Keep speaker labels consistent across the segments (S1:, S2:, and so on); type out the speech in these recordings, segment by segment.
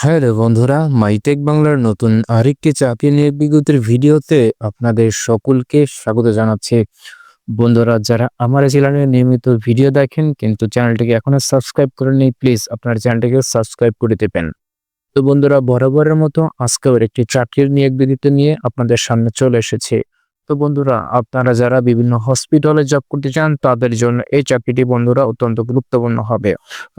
S1: Hello বন্ধুরা, MyTech বাংলার নতুন আরেকটি চাকরি নিয়োগ বিজ্ঞপ্তির ভিডিওতে আপনাদের সকলকে স্বাগত জানাচ্ছি। বন্ধুরা, যারা আমার চ্যানেলে নিয়মিত ভিডিও দেখেন কিন্তু চ্যানেলটিকে এখনও সাবস্ক্রাইব করেননি, প্লিজ আপনার চ্যানেলটিকে সাবস্ক্রাইব করে দেবেন। তো বন্ধুরা, বরাবরের মতো আজকেও একটি চাকরির নিয়োগ বিজ্ঞপ্তি নিয়ে আপনাদের সামনে চলে এসেছে। তো বন্ধুরা, আপনারা যারা বিভিন্ন হসপিটালে জব করতে চান, তাদের জন্য এই চাকরিটি বন্ধুরা অত্যন্ত গুরুত্বপূর্ণ হবে।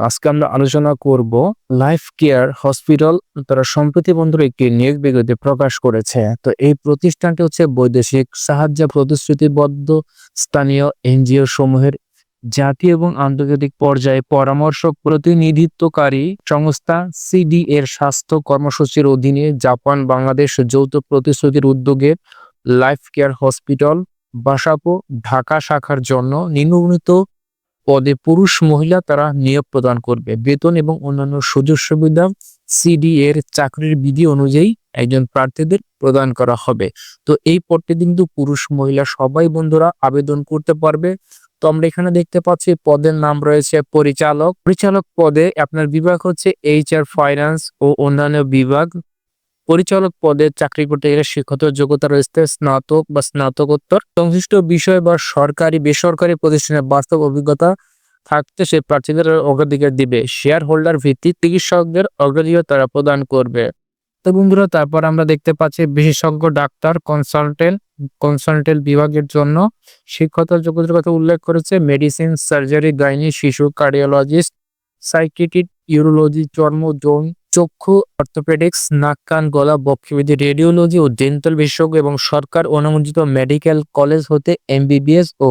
S1: আজকে আমরা আলোচনা করব লাইফ কেয়ার হসপিটাল তারা সম্প্রতি বন্ধুরা একটি নিয়োগ বিজ্ঞপ্তি প্রকাশ করেছে। তো এই প্রতিষ্ঠানটি হচ্ছে বৈদেশিক সাহায্য প্রতিশ্রুতিবদ্ধ স্থানীয় এনজিও সমূহের জাতীয় এবং আন্তর্জাতিক পর্যায়ে পরামর্শ প্রতিনিধিত্বকারী সংস্থা সিডি এর স্বাস্থ্য কর্মসূচির অধীনে জাপান বাংলাদেশ যৌথ প্রতিশ্রুতির উদ্যোগে life care hospital Basabo Dhaka শাখার জন্য নিম্নবর্ণিত পদে পুরুষ মহিলা তারা নিয়োগ প্রদান করবে। বেতন এবং অন্যান্য সুযোগ সুবিধা সিডি এর চাকরির বিধি অনুযায়ী একজন প্রার্থীদের প্রদান করা হবে। তো এই পদটি কিন্তু পুরুষ মহিলা সবাই বন্ধুরা আবেদন করতে পারবে। তো আমরা এখানে দেখতে পাচ্ছি পদের নাম রয়েছে পরিচালক। পরিচালক পদে আপনার বিভাগ হচ্ছে এইচ আর ফাইন্যান্স ও অন্যান্য বিভাগ। পরিচালক পদে চাকরি করতে গেলে শিক্ষত যোগ্যতা রয়েছে স্নাতক বা স্নাতকোত্তর। সংশ্লিষ্ট বিষয় বা সরকারি, বেসরকারি প্রতিষ্ঠানের বাস্তব অভিজ্ঞতা থাকতে সে প্রার্থীদের অগ্রাধিকার দিবে। শেয়ার হোল্ডার ভিত্তিক চিকিৎসকদের অগ্রাধিকার তারা প্রদান করবে। তো বন্ধুরা, তারপর আমরা দেখতে পাচ্ছি বিশেষজ্ঞ, ডাক্তার, কনসালটেন্ট কনসালটেন্ট বিভাগের জন্য শিক্ষতার যোগ্যতার কথা উল্লেখ করেছে মেডিসিন, সার্জারি, গাইনি, শিশু, কার্ডিওলজিস্ট সাইকিটিক ইউরোলজি চর্ম যৌন চক্ষু, অর্থোপেডিক্স, নাক, কান, গলা, বক্ষবিধি, রেডিওলজি ও ডেন্টাল বিশেষজ্ঞ এবং সরকার অনুমোদিত মেডিকেল কলেজ হতে এমবিবিএস ও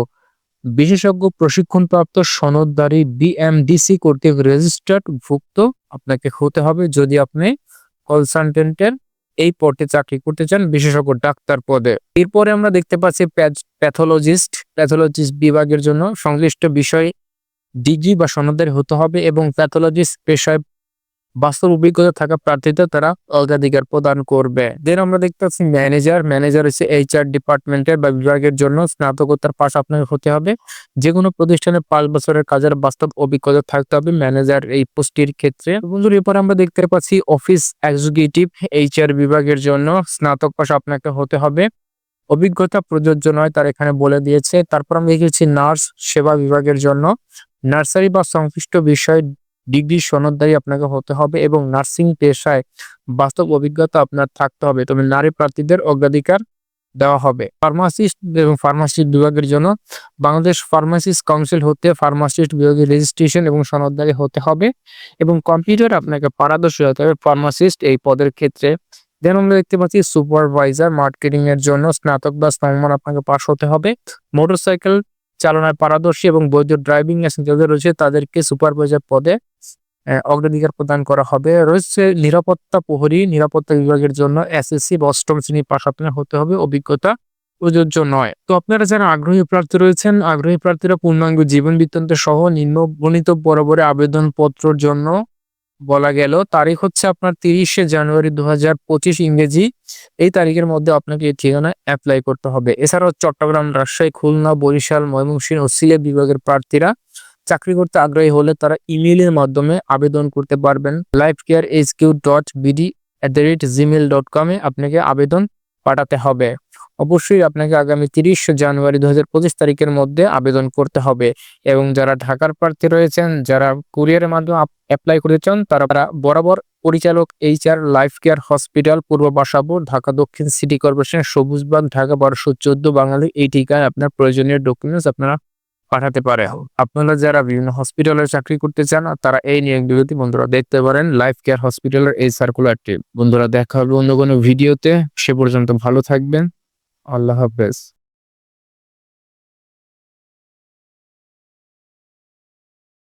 S1: বিশেষজ্ঞ প্রশিক্ষণপ্রাপ্ত সনদধারী বিএমডিসি কর্তৃক রেজিস্টার্ড ভুক্ত আপনাকে হতে হবে যদি আপনি কনসালটেন্টের এই পদে চাকরি করতে চান বিশেষজ্ঞ ডাক্তার পদে। এরপরে আমরা দেখতে পাচ্ছি প্যাথোলজিস্ট প্যাথোলজিস্ট বিভাগের জন্য সংশ্লিষ্ট বিষয় ডিগ্রি বা সনদের হতে হবে এবং প্যাথোলজিস্ট পেশায় বাস্তব অভিজ্ঞতা থাকা প্রার্থীদের তারা অগ্রাধিকার প্রদান করবে। দেন আমরা দেখতে পাচ্ছি ম্যানেজার ম্যানেজার হচ্ছে এইচআর ডিপার্টমেন্টের বা বিভাগের জন্য স্নাতকোত্তর পাশ আপনাকে হতে হবে। যে কোনো প্রতিষ্ঠানে পাঁচ বছরের কাজের বাস্তব অভিজ্ঞতা থাকতে হবে ম্যানেজার এই পোস্টের ক্ষেত্রে। বন্ধুর, এরপর আমরা দেখতে পাচ্ছি অফিস এক্সিকিউটিভ এইচআর বিভাগের জন্য স্নাতক পাশ আপনাকে হতে হবে। অভিজ্ঞতা প্রযোজ্য নয়, তার এখানে বলে দিয়েছে। তারপর আমরা দেখেছি নার্স সেবা বিভাগের জন্য। নার্সারি বা সংশ্লিষ্ট বিষয় ডিগ্রি সনদদারি আপনাকে হতে হবে এবং নার্সিং পেশায় বাস্তব অভিজ্ঞতা আপনার থাকতে হবে। তবে নারী প্রার্থীদের অগ্রাধিকার দেওয়া হবে। ফার্মাসিস্ট এবং ফার্মাসিস্ট বিভাগের জন্য বাংলাদেশ ফার্মাসিস্ট কাউন্সিল হতে ফার্মাসিস্ট বিভাগের রেজিস্ট্রেশন এবং সনদদারি হতে হবে এবং কম্পিউটার আপনাকে পারদর্শী হতে হবে। ফার্মাসিস্ট এই পদের ক্ষেত্রে দেন আমরা দেখতে পাচ্ছি সুপারভাইজার মার্কেটিং এর জন্য স্নাতক বা স্নাতমান আপনাকে পাশ হতে হবে। মোটরসাইকেল চালনায় পারদর্শী এবং বৈধ ড্রাইভিং লাইসেন্স যাদের রয়েছে, তাদেরকে সুপারভাইজার পদে অগ্রাধিকার প্রদান করা হবে। রয়েছে নিরাপত্তা প্রহরী, নিরাপত্তা বিভাগের জন্য এসএসসি বা অষ্টম শ্রেণি পাশ আপনার হতে হবে। অভিজ্ঞতা প্রযোজ্য নয়। তো আপনারা যারা আগ্রহী প্রার্থী রয়েছেন, আগ্রহী প্রার্থীরা পূর্ণাঙ্গ জীবন বৃত্তান্ত সহ নিম্নবর্ণিত বরাবরে আবেদনপত্রর জন্য বলা গেল, তারিখ হচ্ছে আপনার তিরিশে জানুয়ারি দু ইংরেজি। এই তারিখের মধ্যে আপনাকে এই ঠিকানা অ্যাপ্লাই করতে হবে। এছাড়াও চট্টগ্রাম, রাজশাহী, খুলনা, বরিশাল, ময়মনসিংহ ও সিলেট বিভাগের প্রার্থীরা চাকরি করতে আগ্রহী হলে তারা ইমেইলের মাধ্যমে আবেদন করতে পারবেন। Life care H Q dot BD at the rate Gmail dot কমে আপনাকে আবেদন পাঠাতে হবে। অবশ্যই আপনাকে আগামী তিরিশ জানুয়ারি দু হাজার পঁচিশ তারিখের মধ্যে আবেদন করতে হবে। এবং যারা ঢাকার প্রার্থী রয়েছেন, যারা কুরিয়ারের মাধ্যমে অ্যাপ্লাই করতে চান, তারা বরাবর পরিচালক H R life care hospital পূর্ব বাসাবো ঢাকা দক্ষিণ সিটি কর্পোরেশন, সবুজবাগ, ঢাকা বারোশো চোদ্দ, বাঙালি, এই ঠিকায় আপনার প্রয়োজনীয় ডকুমেন্টস আপনারা পাঠাতে পারে। আপনারা যারা বিভিন্ন হসপিটালে চাকরি করতে চান, তারা এই নিয়োগ বিজ্ঞপ্তি বন্ধুরা দেখতে পারেন। লাইফ কেয়ার হসপিটালের এই সার্কুলারটি বন্ধুরা দেখা হবে অন্য কোনো ভিডিওতে। সে পর্যন্ত ভালো থাকবেন। আল্লাহ হাফেজ।